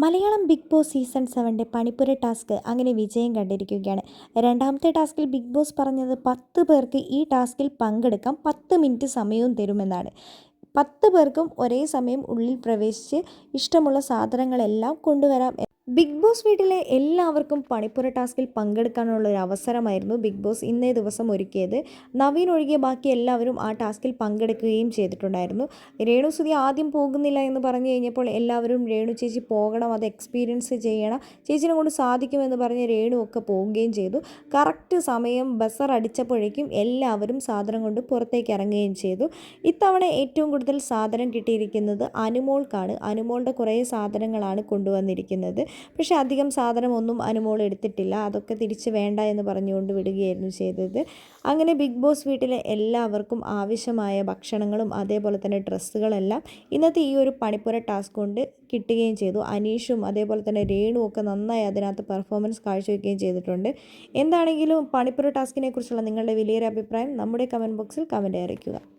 Malayalam big Boss season സെവന്റെ പണിപ്പുര task അങ്ങനെ വിജയം കണ്ടിരിക്കുകയാണ്. രണ്ടാമത്തെ ടാസ്കിൽ ബിഗ് ബോസ് പറഞ്ഞത് പത്ത് പേർക്ക് ഈ ടാസ്കിൽ പങ്കെടുക്കാം പത്ത് മിനിറ്റ് സമയവും തരുമെന്നാണ്. പത്ത് പേർക്കും ഒരേ സമയം ഉള്ളിൽ പ്രവേശിച്ച് ഇഷ്ടമുള്ള സാധനങ്ങളെല്ലാം കൊണ്ടുവരാം ബിഗ് ബോസ് വീട്ടിലെ എല്ലാവർക്കും പണിപ്പുര ടാസ്കിൽ പങ്കെടുക്കാനുള്ള ഒരു അവസരമായിരുന്നു ബിഗ് ബോസ് ഇന്നേ ദിവസം ഒരുക്കിയത്. നവീൻ ഒഴികെ ബാക്കി എല്ലാവരും ആ ടാസ്കിൽ പങ്കെടുക്കുകയും ചെയ്തിട്ടുണ്ടായിരുന്നു. രേണു സുതി ആദ്യം പോകുന്നില്ല എന്ന് പറഞ്ഞു കഴിഞ്ഞപ്പോൾ എല്ലാവരും രേണു ചേച്ചി പോകണം അത് എക്സ്പീരിയൻസ് ചെയ്യണം ചേച്ചിനെ കൊണ്ട് സാധിക്കുമെന്ന് പറഞ്ഞ് രേണു ഒക്കെ പോവുകയും ചെയ്തു. കറക്റ്റ് സമയം ബസർ അടിച്ചപ്പോഴേക്കും എല്ലാവരും സാധനം കൊണ്ട് പുറത്തേക്ക് ഇറങ്ങുകയും ചെയ്തു. ഇത്തവണ ഏറ്റവും കൂടുതൽ സാധനം കിട്ടിയിരിക്കുന്നത് അനുമോൾക്കാണ്. അനുമോളുടെ കുറേ സാധനങ്ങളാണ് കൊണ്ടുവന്നിരിക്കുന്നത്. പക്ഷേ അധികം സാധനമൊന്നും അനുമോൾ എടുത്തിട്ടില്ല. അതൊക്കെ തിരിച്ച് വേണ്ട എന്ന് പറഞ്ഞുകൊണ്ട് വിടുകയായിരുന്നു ചെയ്തത്. അങ്ങനെ ബിഗ് ബോസ് വീട്ടിലെ എല്ലാവർക്കും ആവശ്യമായ ഭക്ഷണങ്ങളും അതേപോലെ തന്നെ ഡ്രസ്സുകളെല്ലാം ഇന്നത്തെ ഈ ഒരു പണിപ്പുര ടാസ്ക് കൊണ്ട് കിട്ടുകയും ചെയ്തു. അനീഷും അതേപോലെ തന്നെ രേണുവും ഒക്കെ നന്നായി അതിനകത്ത് പെർഫോമൻസ് കാഴ്ചവെക്കുകയും ചെയ്തിട്ടുണ്ട്. എന്താണെങ്കിലും പണിപ്പുര ടാസ്കിനെ കുറിച്ചുള്ള നിങ്ങളുടെ വലിയൊരു അഭിപ്രായം നമ്മുടെ കമന്റ് ബോക്സിൽ കമന്റ് അറിയിക്കുക.